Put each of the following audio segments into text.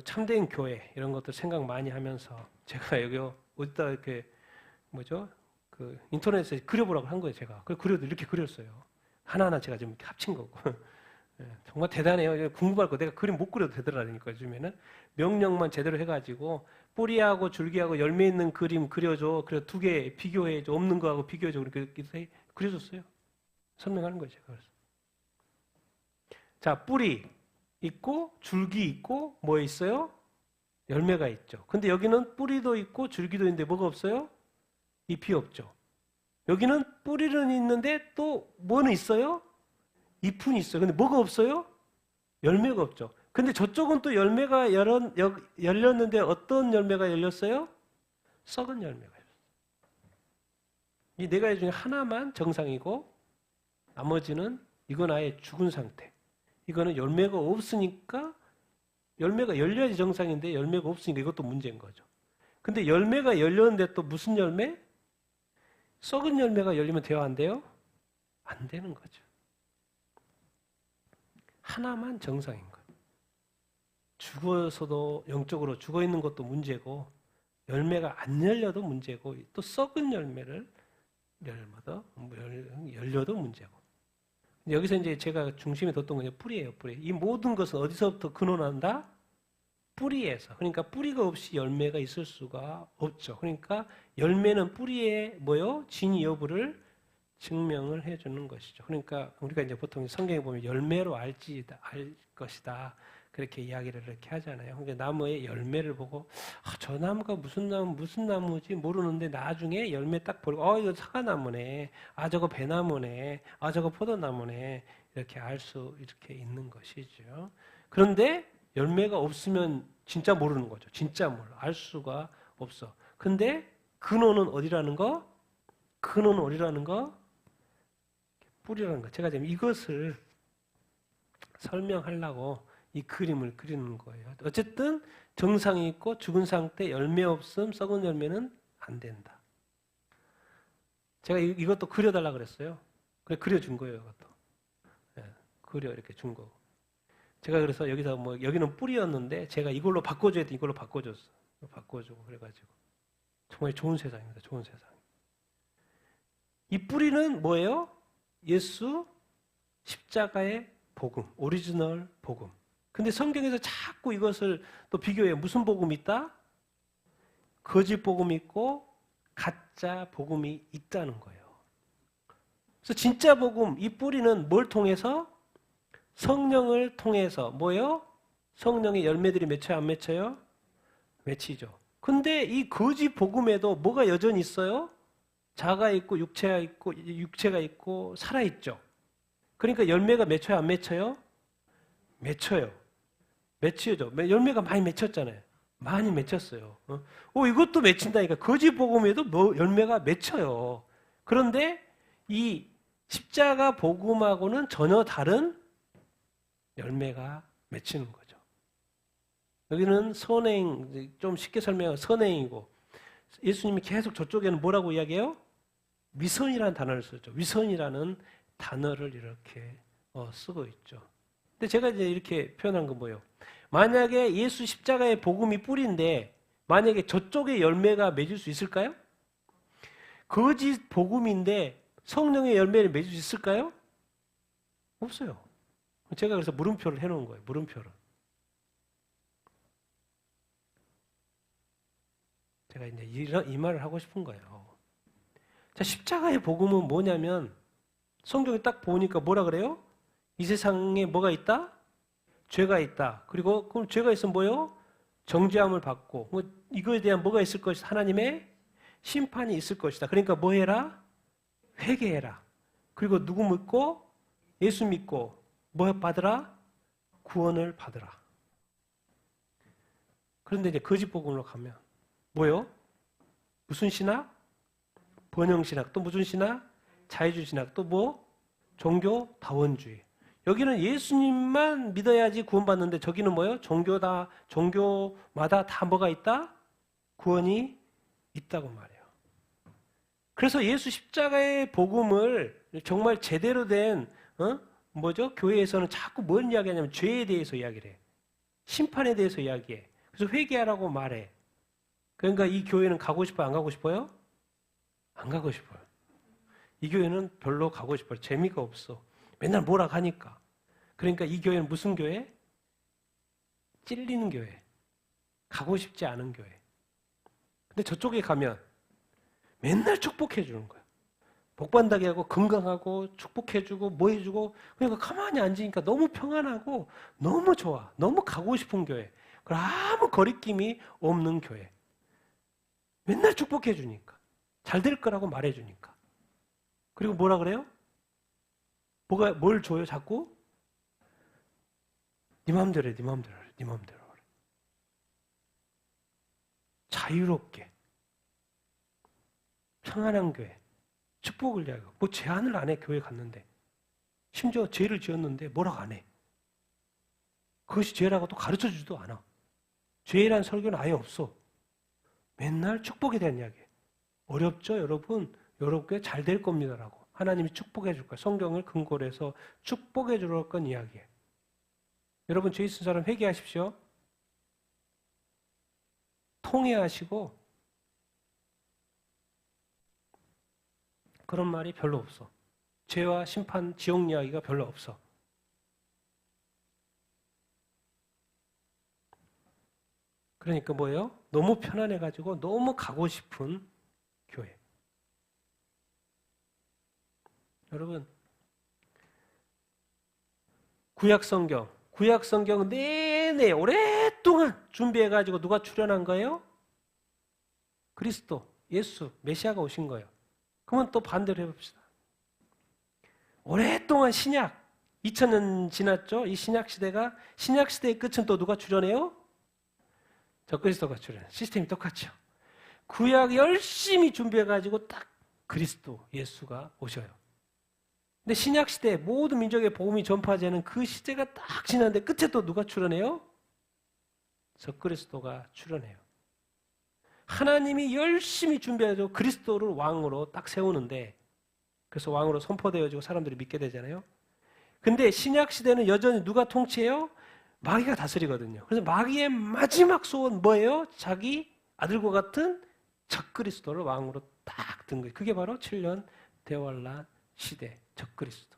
참된 교회 이런 것들 생각 많이 하면서 제가 여기 어디다 이렇게 뭐죠? 그 인터넷에 그려보라고 한 거예요, 제가. 그 그려도 이렇게 그렸어요. 하나하나 제가 좀 이렇게 합친 거고. 예, 정말 대단해요. 궁금할 거 내가 그림 못 그려도 되더라니까 요즘에는 명령만 제대로 해가지고 뿌리하고 줄기하고 열매 있는 그림 그려줘. 그래 두 개 비교해 줘. 없는 거하고 비교해 줘. 그렇게 해서 그려줬어요. 설명하는 거예요, 제가. 그래서. 자, 뿌리 있고 줄기 있고 뭐 있어요? 열매가 있죠. 근데 여기는 뿌리도 있고 줄기도 있는데 뭐가 없어요? 잎이 없죠. 여기는 뿌리는 있는데 또 뭐는 있어요? 잎은 있어요. 근데 뭐가 없어요? 열매가 없죠. 근데 저쪽은 또 열매가 열었, 열렸는데 어떤 열매가 열렸어요? 썩은 열매가 열렸어요. 이 네 가지 중에 하나만 정상이고 나머지는 이건 아예 죽은 상태. 이거는 열매가 없으니까 열매가 열려야지 정상인데 열매가 없으니까 이것도 문제인 거죠. 근데 열매가 열렸는데 또 무슨 열매? 썩은 열매가 열리면 돼요, 안 돼요? 안 되는 거죠. 하나만 정상인 거예요. 죽어서도 영적으로 죽어 있는 것도 문제고 열매가 안 열려도 문제고 또 썩은 열매를 열마다 열려도 문제고. 여기서 이제 제가 중심에 뒀던 건 뿌리예요, 뿌리. 이 모든 것은 어디서부터 근원한다? 뿌리에서. 그러니까 뿌리가 없이 열매가 있을 수가 없죠. 그러니까 열매는 뿌리에 뭐요? 진위 여부를 증명을 해주는 것이죠. 그러니까 우리가 이제 보통 성경에 보면 열매로 알지 알 것이다. 그렇게 이야기를 이렇게 하잖아요. 그러니까 나무의 열매를 보고 아, 저 나무가 무슨 나무 무슨 나무지 모르는데 나중에 열매 딱 보고 어 이거 사과나무네. 아 저거 배나무네. 아 저거 포도나무네. 이렇게 알 수 이렇게 있는 것이죠. 그런데 열매가 없으면 진짜 모르는 거죠. 진짜 몰라. 알 수가 없어. 근데 근원은 어디라는 거? 근원은 어디라는 거? 뿌리라는 거. 제가 지금 이것을 설명하려고 이 그림을 그리는 거예요. 어쨌든 정상이 있고 죽은 상태 열매 없음 썩은 열매는 안 된다. 제가 이것도 그려달라 그랬어요. 그래 그려준 거예요. 이것도 네, 그려 이렇게 준 거. 제가 그래서 여기서 뭐 여기는 뿌리였는데 제가 이걸로 바꿔줘야 돼 이걸로 바꿔줬어. 바꿔주고 그래가지고 정말 좋은 세상입니다. 좋은 세상. 이 뿌리는 뭐예요? 예수 십자가의 복음, 오리지널 복음. 근데 성경에서 자꾸 이것을 또 비교해. 무슨 복음이 있다? 거짓 복음이 있고 가짜 복음이 있다는 거예요. 그래서 진짜 복음, 이 뿌리는 뭘 통해서? 성령을 통해서 뭐요? 성령의 열매들이 맺혀요, 안 맺혀요? 맺히죠. 근데 이 거짓 복음에도 뭐가 여전히 있어요? 자가 있고 육체가 있고 육체가 있고 살아 있죠. 그러니까 열매가 맺혀요, 안 맺혀요? 맺혀요. 맺혀죠. 열매가 많이 맺혔잖아요. 많이 맺혔어요. 어, 어 이것도 맺힌다니까. 거짓 복음에도 뭐 열매가 맺혀요. 그런데 이 십자가 복음하고는 전혀 다른 열매가 맺히는 거죠. 여기는 선행, 좀 쉽게 설명하면 선행이고, 예수님이 계속 저쪽에는 뭐라고 이야기해요? 위선이라는 단어를 쓰죠. 위선이라는 단어를 이렇게 어, 쓰고 있죠. 근데 제가 이제 이렇게 표현한 건 뭐예요? 만약에 예수 십자가의 복음이 뿌리인데 만약에 저쪽에 열매가 맺을 수 있을까요? 거짓 복음인데 성령의 열매를 맺을 수 있을까요? 없어요. 제가 그래서 물음표를 해놓은 거예요. 물음표를. 제가 이제 이런, 이 말을 하고 싶은 거예요. 자, 십자가의 복음은 뭐냐면 성경에 딱 보니까 뭐라 그래요? 이 세상에 뭐가 있다? 죄가 있다. 그리고 그럼 죄가 있으면 뭐요? 정죄함을 받고 뭐 이거에 대한 뭐가 있을 것이다. 하나님의 심판이 있을 것이다. 그러니까 뭐 해라? 회개해라. 그리고 누구 믿고 예수 믿고 뭐 받으라? 구원을 받으라. 그런데 이제 거짓 복음으로 가면 뭐요? 무슨 신학? 번영 신학. 또 무슨 신학? 자유주의 신학. 또 뭐? 종교 다원주의. 여기는 예수님만 믿어야지 구원받는데 저기는 뭐예요? 종교다, 종교마다 다 뭐가 있다? 구원이 있다고 말해요. 그래서 예수 십자가의 복음을 정말 제대로 된, 어? 뭐죠? 교회에서는 자꾸 뭔 이야기 하냐면 죄에 대해서 이야기를 해. 심판에 대해서 이야기해. 그래서 회개하라고 말해. 그러니까 이 교회는 가고 싶어요? 안 가고 싶어요? 안 가고 싶어요. 이 교회는 별로 가고 싶어요. 재미가 없어. 맨날 뭐라 하니까. 그러니까 이 교회는 무슨 교회? 찔리는 교회. 가고 싶지 않은 교회. 근데 저쪽에 가면 맨날 축복해 주는 거야. 복 받다게 하고 건강하고 축복해 주고 뭐 해주고 그러니까 가만히 앉으니까 너무 평안하고 너무 좋아. 너무 가고 싶은 교회. 그 아무 거리낌이 없는 교회. 맨날 축복해 주니까. 잘 될 거라고 말해 주니까. 그리고 뭐라 그래요? 뭐가 뭘 줘요? 자꾸 네 마음대로 해. 네 마음대로 해. 네 마음대로. 그래. 자유롭게 평안한 교회. 축복을 이야기하고 뭐 제한을 안 해 교회 갔는데 심지어 죄를 지었는데 뭐라고 안 해. 그것이 죄라고 또 가르쳐 주지도 않아. 죄란 설교는 아예 없어. 맨날 축복에 대한 이야기. 어렵죠, 여러분? 여러분께 잘 될 겁니다라고. 하나님이 축복해 줄 거야. 성경을 근거로 해서 축복해 주러 건 이야기예요. 여러분 죄 있은 사람 회개하십시오. 통회하시고 그런 말이 별로 없어. 죄와 심판, 지옥 이야기가 별로 없어. 그러니까 뭐예요? 너무 편안해가지고 너무 가고 싶은 교회. 여러분, 구약 성경, 구약 성경 내내 오랫동안 준비해가지고 누가 출연한 거예요? 그리스도, 예수, 메시아가 오신 거예요. 그러면 또 반대로 해봅시다. 오랫동안 신약, 2000년 지났죠? 이 신약 시대가, 신약 시대의 끝은 또 누가 출연해요? 저 그리스도가 출연. 시스템이 똑같죠. 구약 열심히 준비해가지고 딱 그리스도, 예수가 오셔요. 근데 신약 시대 모든 민족의 복음이 전파되는 그 시대가 딱 지났는데 끝에 또 누가 출연해요? 저 그리스도가 출연해요. 하나님이 열심히 준비해서 그리스도를 왕으로 딱 세우는데 그래서 왕으로 선포되어지고 사람들이 믿게 되잖아요. 근데 신약 시대는 여전히 누가 통치해요? 마귀가 다스리거든요. 그래서 마귀의 마지막 소원 뭐예요? 자기 아들과 같은 적그리스도를 왕으로 딱 든 거예요. 그게 바로 7년 대환란 시대 적그리스도.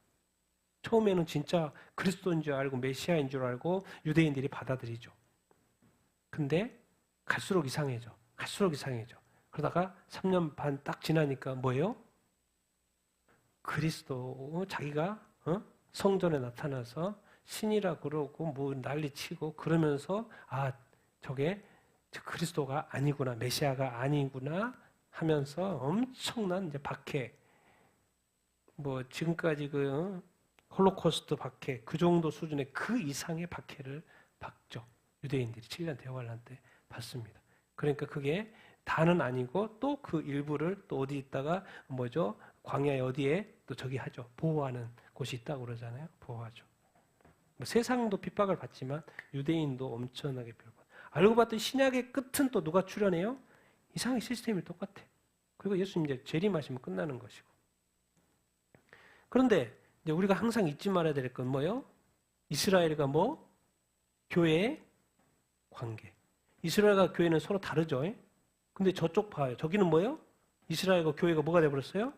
처음에는 진짜 그리스도인 줄 알고 메시아인 줄 알고 유대인들이 받아들이죠. 근데 갈수록 이상해져. 갈수록 이상해져. 그러다가 3년 반 딱 지나니까 뭐예요? 그리스도 자기가 어? 성전에 나타나서 신이라 그러고 뭐 난리치고 그러면서 아 저게 그리스도가 아니구나 메시아가 아니구나 하면서 엄청난 이제 박해 뭐 지금까지 그 어? 홀로코스트 박해 그 정도 수준의 그 이상의 박해를 받죠 유대인들이 7년 대환란 때 받습니다. 그러니까 그게 다는 아니고 또 그 일부를 또 어디 있다가 뭐죠 광야에 어디에 또 저기 하죠 보호하는 곳이 있다고 그러잖아요 보호하죠. 뭐 세상도 핍박을 받지만 유대인도 엄청나게 핍박. 알고 봤더니 신약의 끝은 또 누가 출연해요? 이상의 시스템이 똑같아. 그리고 예수님 이제 재림하시면 끝나는 것이고. 그런데 이제 우리가 항상 잊지 말아야 될 건 뭐예요? 이스라엘과 뭐 교회의 관계. 이스라엘과 교회는 서로 다르죠. 근데 저쪽 봐요. 저기는 뭐예요? 이스라엘과 교회가 뭐가 돼버렸어요?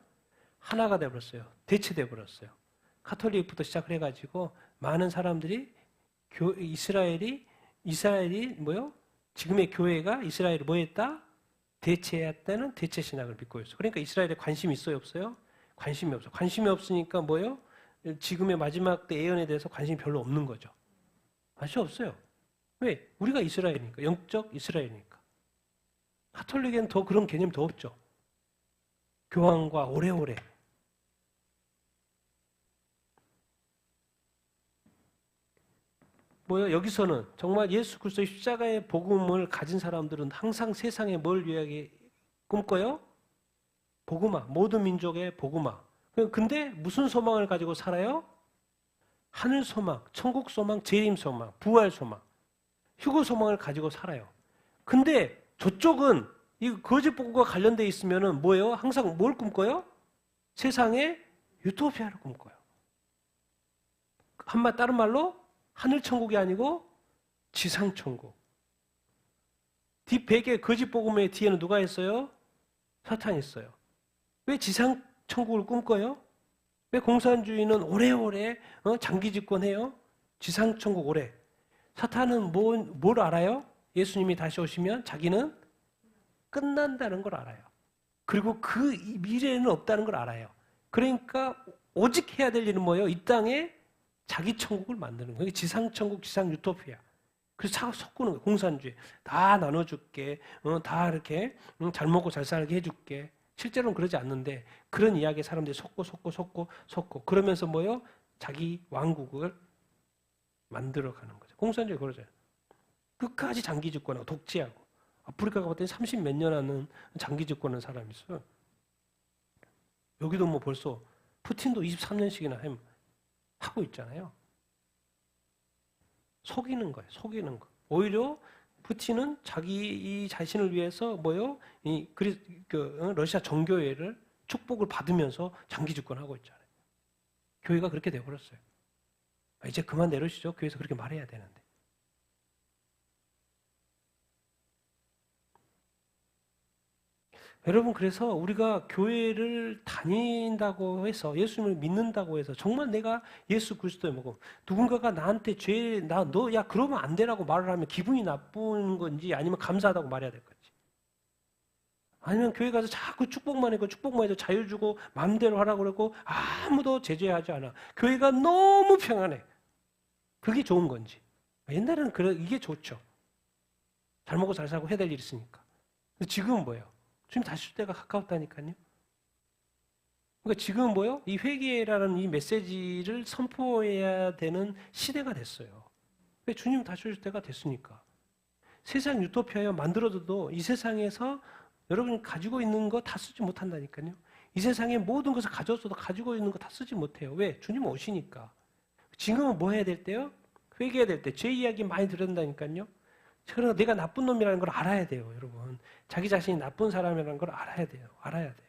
하나가 돼버렸어요. 대체돼 버렸어요. 카톨릭부터 시작을 해가지고 많은 사람들이 교, 이스라엘이 이스라엘이 뭐요? 지금의 교회가 이스라엘이 뭐했다? 대체했다는 대체 신학을 믿고 있어. 그러니까 이스라엘에 관심이 있어요, 없어요? 관심이 없어. 관심이 없으니까 뭐요? 지금의 마지막 때 예언에 대해서 관심이 별로 없는 거죠. 관심 없어요. 왜? 우리가 이스라엘이니까. 영적 이스라엘이니까. 카톨릭에는 더 그런 개념이 더 없죠. 교황과 오래오래 뭐요? 여기서는 정말 예수 그리스도의 십자가의 복음을 가진 사람들은 항상 세상에 뭘 위하게 꿈꿔요? 복음화, 모든 민족의 복음화. 근데 무슨 소망을 가지고 살아요? 하늘 소망, 천국 소망, 재림 소망, 부활 소망, 휴거 소망을 가지고 살아요. 근데 저쪽은 이 거짓 복음과 관련돼 있으면은 뭐예요? 항상 뭘 꿈꿔요? 세상에 유토피아를 꿈꿔요. 한말 다른 말로 하늘 천국이 아니고 지상 천국. 뒷배에 거짓 복음의 뒤에는 누가 있어요? 사탄이 있어요. 왜 지상 천국을 꿈꿔요? 왜 공산주의는 오래오래 어, 장기 집권해요? 지상 천국 오래. 사탄은 뭐, 뭘 알아요? 예수님이 다시 오시면 자기는 끝난다는 걸 알아요. 그리고 그 미래에는 없다는 걸 알아요. 그러니까 오직 해야 될 일은 뭐예요? 이 땅에 자기 천국을 만드는 거예요. 지상 천국, 지상 유토피아. 그래서 차 섞는. 공산주의. 다 나눠줄게. 어, 다 이렇게 응, 잘 먹고 잘 살게 해줄게. 실제로는 그러지 않는데 그런 이야기에 사람들이 속고 속고 속고 속고 그러면서 뭐요? 자기 왕국을 만들어가는 거죠. 공산주의 그러잖아요. 끝까지 장기 집권하고 독재하고 아프리카 가봤더니 30 몇 년 하는 장기 집권하는 사람이 있어요. 여기도 뭐 벌써 푸틴도 23년씩이나 하고 있잖아요. 속이는 거예요. 속이는 거. 오히려 푸틴은 자기 이 자신을 위해서 뭐요? 이 그리 그 어, 러시아 정교회를 축복을 받으면서 장기 집권하고 있잖아요. 교회가 그렇게 돼 버렸어요. 아, 이제 그만 내려시죠. 교회에서 그렇게 말해야 되는데. 여러분 그래서 우리가 교회를 다닌다고 해서 예수님을 믿는다고 해서 정말 내가 예수 그리스도의 먹음 누군가가 나한테 죄 나 너 야 그러면 안 되라고 말을 하면 기분이 나쁜 건지 아니면 감사하다고 말해야 될 건지. 아니면 교회 가서 자꾸 축복만 해고 축복만 해도 자유 주고 마음대로 하라고 그러고 아무도 제재하지 않아. 교회가 너무 평안해. 그게 좋은 건지. 옛날에는 그래 이게 좋죠. 잘 먹고 잘 살고 해야 될 일 있으니까. 지금은 뭐예요? 주님 다시 올 때가 가까웠다니까요. 그러니까 지금 뭐요? 이 회개라는 이 메시지를 선포해야 되는 시대가 됐어요. 왜 주님 다시 올 때가 됐으니까. 세상 유토피아여 만들어도 이 세상에서 여러분이 가지고 있는 거 다 쓰지 못한다니까요. 이 세상의 모든 것을 가졌어도 가지고 있는 거 다 쓰지 못해요. 왜? 주님 오시니까. 지금은 뭐 해야 될 때요? 회개해야 될 때. 제 이야기 많이 들은다니까요. 그러나 내가 나쁜 놈이라는 걸 알아야 돼요, 여러분. 자기 자신이 나쁜 사람이라는 걸 알아야 돼요. 알아야 돼.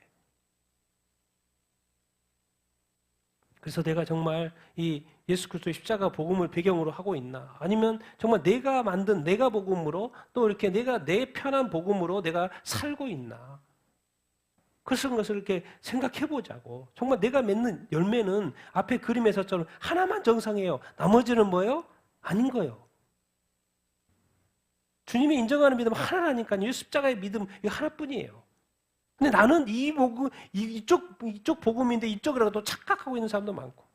그래서 내가 정말 이 예수 그리스도의 십자가 복음을 배경으로 하고 있나? 아니면 정말 내가 만든 내가 복음으로 또 이렇게 내가 내 편한 복음으로 내가 살고 있나? 그런 것을 이렇게 생각해 보자고. 정말 내가 맺는 열매는 앞에 그림에서처럼 하나만 정상이에요. 나머지는 뭐예요? 아닌 거예요. 주님이 인정하는 믿음 하나라니까요. 십자가의 믿음 이거 하나뿐이에요. 근데 나는 이 복음 이쪽 이쪽 복음인데 이쪽이라고 또 착각하고 있는 사람도 많고.